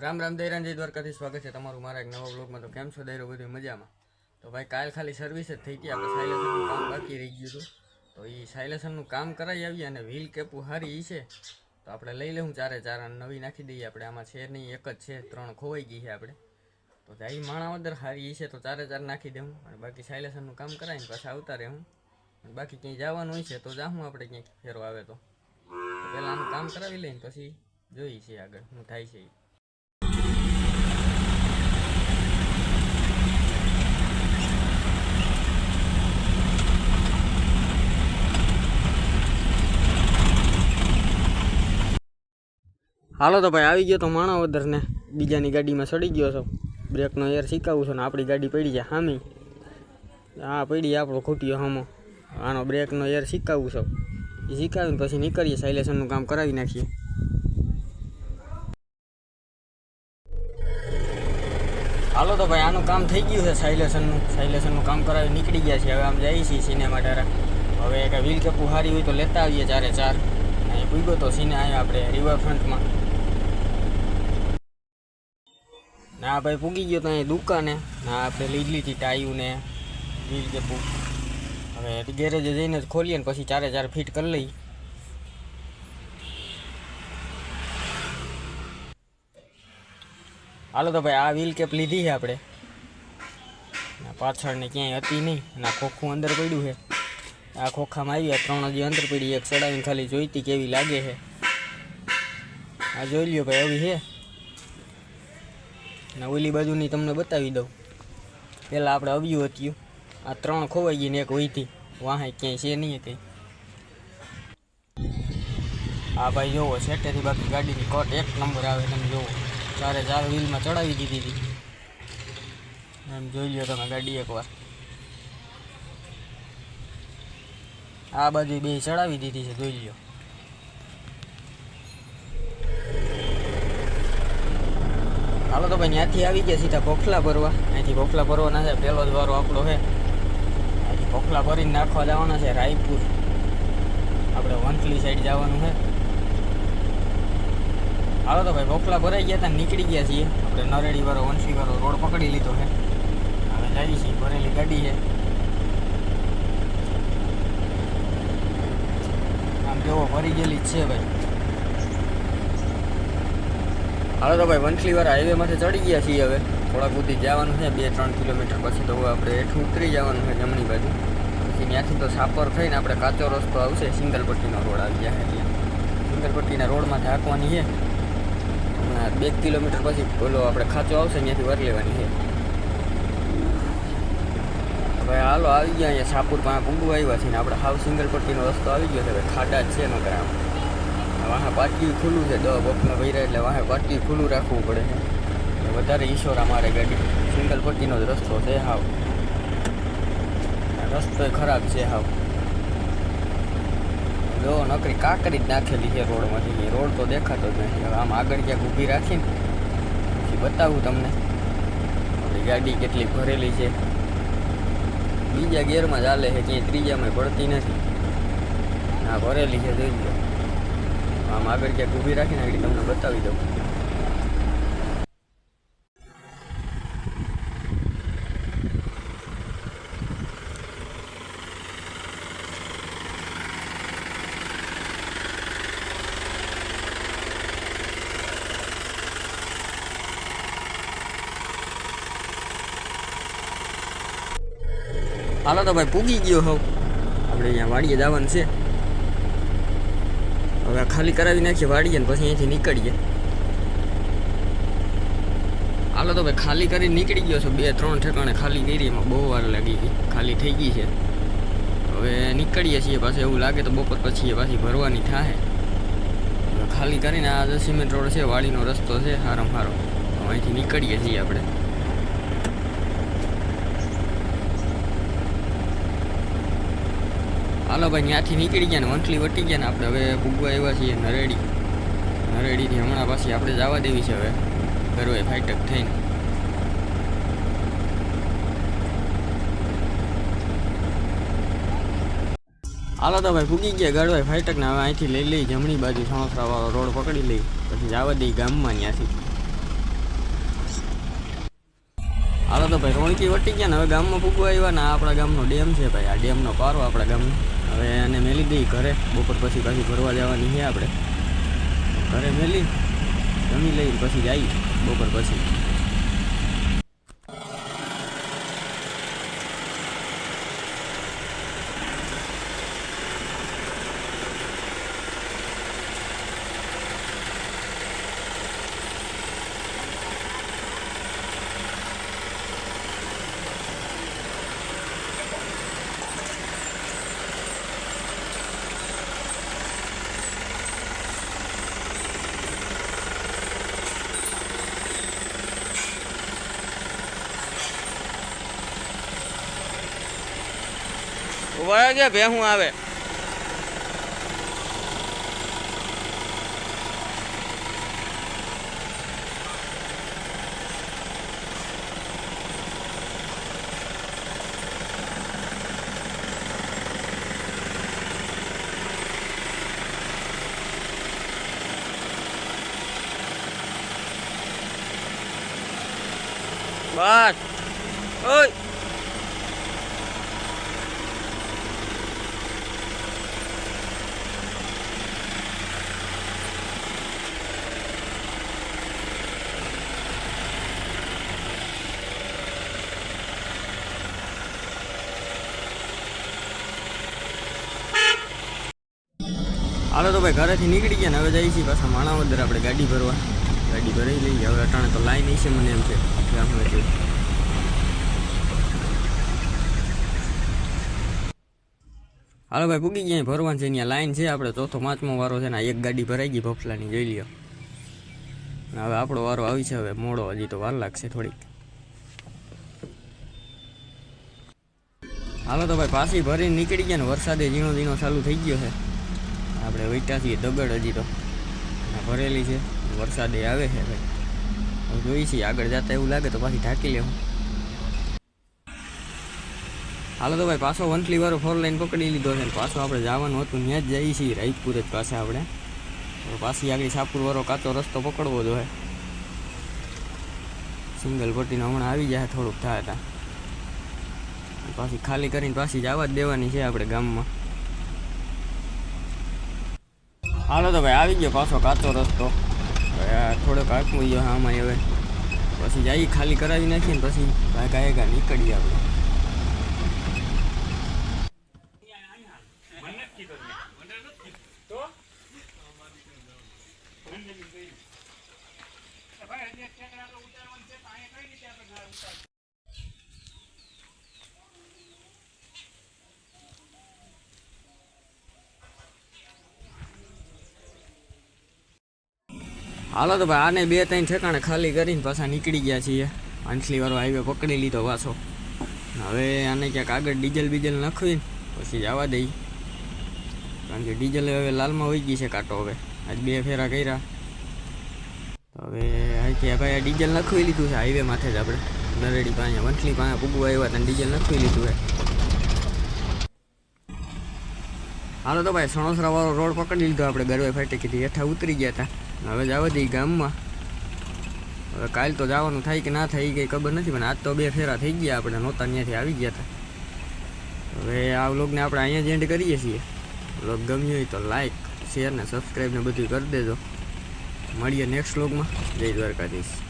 રામ રામ દૈરાન, જય દ્વારકાથી સ્વાગત છે તમારું મારા એક નવા બ્લોગમાં તો કેમ છો દૈરો? બધું મજામાં? તો ભાઈ, કાલ ખાલી સર્વિસ જ થઈ ગઈ આપણે સાયલેશનનું કામ બાકી રહી ગયું હતું. તો એ સાયલેશનનું કામ કરાવી આવીએ અને વ્હીલ કેપું હારી એ છે. તો આપણે લઈ લેવું ચારે ચાર અને નવી નાખી દઈએ. આપણે આમાં છે નહીં, એક જ છે, ત્રણ ખોવાઈ ગઈ છે આપણે. તો જાય માણા વદર હારી છે, તો ચારે ચાર નાખી દેવું અને બાકી સાયલેશનનું કામ કરાવીને પાછા આવતા રહેવું બાકી ક્યાંય જવાનું હોય છે, તો જાઉં આપણે ક્યાંક ફેરો આવે તો. પહેલાં આનું કામ કરાવી લઈને પછી જોઈએ છીએ આગળ હું થાય છે ઈ. હાલો તો ભાઈ, આવી ગયો તો માણો ને બીજાની ગાડીમાં સડી ગયો છો. બ્રેકનો એર શીખાવું છું ને આપણી ગાડી પડી છે હામી. આ પડી આપણો ખૂટ્યો હામો. આનો બ્રેકનો એર શીખાવું છું. એ શીખાવીને પછી નીકળીએ સાયલેશનનું કામ કરાવી નાખીએ. હાલો તો ભાઈ, આનું કામ થઈ ગયું છે સાયલેશનનું સાયલેશનનું કામ કરાવી નીકળી ગયા છે હવે આમ જઈએ છીએ સિનેમા ટારા હવે એક વ્હીલ કે હારી હોય તો લેતા આવીએ ચારે ચાર. અહીં પૂગ્યો તો સિને આવ્યા આપણે રિવરફ્રન્ટમાં ના ભાઈ પૂગી ગયો તો અહીં દુકાને. ના, આપણે લીધલી હતી ટાયું ને વ્હીલ કે પૂગ હવે ગેરેજે જઈને જ ખોલીએ ને પછી ચારે ચાર ફીટ કરી લઈ હાલો તો ભાઈ, આ વ્હીલ કેપ લીધી છે આપણે. આ પાછળ ને ક્યાંય હતી નહીં. અને આ ખોખું અંદર પડ્યું છે. આ ખોખામાં આવ્યા, ત્રણ હજી અંદર પડી, એક ચડાવીને ખાલી જોઈતી કેવી લાગે છે. આ જોઈ લ્યો ભાઈ, આવી છે. ને ઓલી બાજુની તમને બતાવી દઉં. પહેલાં આપણે આવ્યું હતું. આ ત્રણ ખોવાઈ ગઈ ને એક વહીતી વાહે ક્યાંય છે નહીં કંઈ. આ ભાઈ જોવો, સેટેથી બાકી ગાડીની કોટ એક નંબર આવે, તમે જોવો. ચારે ચાર વ્હીલમાં ચડાવી દીધી હતી. એમ જોઈ લો તમે ગાડી એકવાર. આ બાજુ બે ચડાવી દીધી છે, જોઈ લ્યો. હાલો તો ભાઈ ત્યાંથી આવી ગયા સીધા પોખલા ભરવા. અહીંથી પોખલા ભરવાના છે. પહેલો જ વારો આપણો છે. અહીંથી પોખલા ભરીને નાખવા જવાના છે રાયપુર. આપણે વંથલી સાઈડ જવાનું છે. હાલો તો ભાઈ પોખલા ભરાઈ ગયા હતા નીકળી ગયા છીએ. આપણે નરેડી વાળો, વંશી વાળો રોડ પકડી લીધો છે. હવે જઈએ છીએ ભરેલી ગાડી છે. આમ કેવો ભરી ગયેલી જ છે ભાઈ. હાલો તો ભાઈ વંથલીવાળા હાઈવેમાંથી ચડી ગયા છીએ હવે. થોડાક સુધી જવાનું છે, બે ત્રણ કિલોમીટર પછી તો હવે આપણે હેઠું ઉતરી જવાનું છે જમણી બાજુ. પછી ત્યાંથી તો સાપર થઈને આપણે કાચો રસ્તો આવશે સિંગલ પટ્ટીનો રોડ આવી જાય એટલે સિંગલ પટ્ટીના રોડમાંથી હાંકવાની છે. હમણાં બે કિલોમીટર પછી ઓલો આપણે ખાચો આવશે, ત્યાંથી વર લેવાની છે. હવે હાલો, આવી ગયા અહીંયા સાપુર પાસે પૂગવા આવ્યા છીએ ને, આપણે હાવ સિંગલ પટ્ટીનો રસ્તો આવી ગયો છે, હવે ખાડા જ છે નકર આમ. વાહે પાટિયું ખુલ્લું છે દવા બપના ભર્યા એટલે વાહે પાટિયું ખુલ્લું રાખવું પડે છે. વધારે ઈશોરા અમારે ગાડી. સિંગલ પટ્ટીનો જ રસ્તો છે હાવ. રસ્તો ખરાબ છે હાવ. જો નકરી કાકરી જ નાખેલી છે રોડમાંથી. રોડ તો દેખાતો જ નથી. આમ આગળ ક્યાંક ઊભી રાખીને પછી બતાવું તમને. ગાડી કેટલી ભરેલી છે. બીજા ગિયરમાં ચાલે છે, ક્યાંય ત્રીજામાં પડતી નથી. ના ભરેલી છે, જોઈ લો. આમ આગળ ક્યાંક ઊભી રાખીને આગળ તમને બતાવી દઉં. હાલો તો ભાઈ પૂગી ગયો હોઉં. આપણે અહીંયા વાડીએ જવાનું છે. હવે ખાલી કરાવી નાખીએ વાડીએ ને પછી અહીંથી નીકળીએ. હાલો તો ભાઈ ખાલી કરી નીકળી ગયો છું. બે, ત્રણ ઠેકાણે ખાલી કરી, એમાં બહુ વાર લાગી ગઈ. ખાલી થઈ ગઈ છે. હવે નીકળીએ છીએ પાછું, એવું લાગે તો બપોર પછી એ પાછી ભરવાની થાય ખાલી કરીને આ સિમેન્ટ રોડ છે, વાડીનો રસ્તો છે સારો હવે અહીંથી નીકળીએ છીએ આપણે. હાલો ભાઈ ત્યાંથી નીકળી ગયા ને, વંથલી વટી ગયા ને આપણે. હવે ભૂગવા આવ્યા છીએ નરેડી. નરેડીથી હમણાં પાછી આપણે જવા દેવી છે હવે. ગરવે ફાઈટક થઈને. હાલો તો ભાઈ, ભૂગી ગયા ગાડવાય ફાઈટક ને, હવે અહીંથી લઈ લઈ જમણી બાજુ સણોસરા વાળો રોડ પકડી લઈ. પછી જવા દઈ ગામમાં ત્યાંથી તો ભાઈ રોણકી વટી ગયા ને, હવે ગામમાં ફૂગવા આવ્યા ને આપણા ગામનો ડેમ છે ભાઈ, આ ડેમનો પારો આપણા ગામનો. હવે એને મેલી દઈ ઘરે, બપોર પછી પાછી ફરવા જવાની છે આપણે. ઘરે મેલી, જમી લઈ પછી જઈએ બપોર પછી. ઉભા ગયા ભેહું આવે બસ ઓય હાલો તો ભાઈ ઘરેથી નીકળી ગયા ને હવે જઈએ છીએ પાછા માણાવદર આપણે ગાડી ભરવા. ગાડી ભરાઈ લઈએ, હવે અટાણે તો લાઈન છે મને એમ છે. ગામમાંથી હાલો ભાઈ પૂગી ગયા, ભરવાનું છે, અહીંયા લાઈન છે, આપણે ચોથો, પાંચમો વારો છે ને એક ગાડી ભરાઈ ગઈ ભફલાની જોઈ લ્યો. હવે આપણો વારો આવી છે, હવે મોડો, હજી તો વાર લાગશે થોડીક. હાલો તો ભાઈ પાછી ભરીને નીકળી ગયા ને વરસાદે ઝીણો ઝીણો ચાલુ થઈ ગયો છે. આપણે વૈટા છીએ, દગડ હજી તો. ભરેલી છે. વરસાદે આવે છે ભાઈ જોઈએ છીએ, આગળ જતા એવું લાગે તો પાછી ઢાંકી લેવું. હાલો તો ભાઈ, પાછો વંથલી વાળો ફોર લાઈન પકડી લીધો છે પાછો આપણે જવાનું હતું, ત્યાં જ જઈએ છીએ રાઈતપુર જ પાસે આપણે. પાછી આગળ સાપુર વાળો કાચો રસ્તો પકડવો જોઈએ સિંગલ પટ્ટીનો હમણાં આવી જાય થોડુંક થાય હતા પાછી ખાલી કરીને પાછી જવા જ દેવાની છે આપણે ગામમાં. હાલો તો ભાઈ, આવી ગયો પાછો કાચો રસ્તો. થોડોક આંકવું ગયો આમાં હવે. પછી જઈએ ખાલી કરાવી નાખીએ ને પછી ભાગા એગા નીકળીએ આપણે. હાલો તો ભાઈ, આને બે ત્રણ ઠેકાણે ખાલી કરીને પાછા નીકળી ગયા છીએ. આંછલી વાળો હાઈવે પકડી લીધો પાછો. હવે આને ક્યાંક આગળ ડીઝલ બીજલ નાખવીને પછી જવા દઈ. કારણ કે ડીઝલ હવે લાલમાં હોઈ ગઈ છે કાંટો હવે. આજ બે ફેરા કર્યા. હવે ક્યાં ભાઈ, આ ડીઝલ નાખવી લીધું છે, હાઈવે માથે જ આપણે. નરેડી પાસે વંથલી પાસે પૂગવા આવ્યા હતા ડીઝલ નાખવી લીધું છે. હાલો તો ભાઈ, સણોસરા વાળો રોડ પકડી લીધો આપણે ગરવે ફાટી કીધી, હેઠા ઉતરી ગયા હતા. હવે જવા દઈ ગામમાં. હવે કાલ તો જવાનું થાય કે ના થાય કંઈ ખબર નથી, પણ આજ તો બે ફેરા થઈ ગયા આપણે, નહોતા ત્યાંથી આવી ગયા હતા. હવે આ વ્લોગને આપણે અહીંયા જ એન્ડ કરીએ છીએ. વ્લોગ ગમ્યો હોય તો લાઈક શેર ને સબસ્ક્રાઈબ ને બધું કરી દેજો. મળીએ નેક્સ્ટ વ્લોગમાં. જય દ્વારકાધીશ.